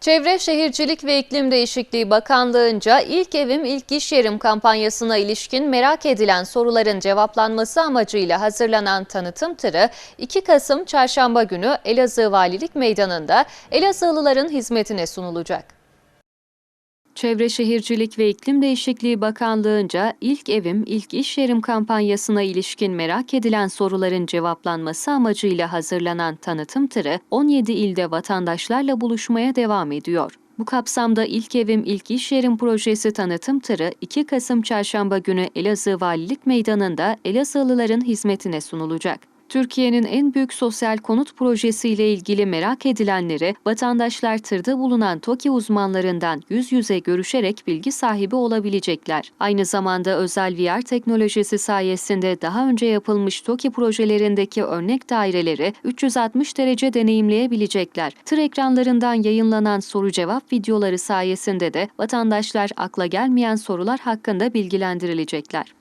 Çevre Şehircilik ve İklim Değişikliği Bakanlığı'nca ilk evim ilk iş yerim kampanyasına ilişkin merak edilen soruların cevaplanması amacıyla hazırlanan tanıtım tırı 2 Kasım Çarşamba günü Elazığ Valilik Meydanı'nda Elazığlıların hizmetine sunulacak. Çevre Şehircilik ve İklim Değişikliği Bakanlığı'nca ilk evim ilk iş yerim kampanyasına ilişkin merak edilen soruların cevaplanması amacıyla hazırlanan tanıtım tırı 17 ilde vatandaşlarla buluşmaya devam ediyor. Bu kapsamda İlk Evim İlk İş Yerim projesi tanıtım tırı 2 Kasım Çarşamba günü Elazığ Valilik Meydanı'nda Elazığlıların hizmetine sunulacak. Türkiye'nin en büyük sosyal konut projesiyle ilgili merak edilenleri vatandaşlar tırda bulunan TOKİ uzmanlarından yüz yüze görüşerek bilgi sahibi olabilecekler. Aynı zamanda özel VR teknolojisi sayesinde daha önce yapılmış TOKİ projelerindeki örnek daireleri 360 derece deneyimleyebilecekler. Tır ekranlarından yayınlanan soru cevap videoları sayesinde de vatandaşlar akla gelmeyen sorular hakkında bilgilendirilecekler.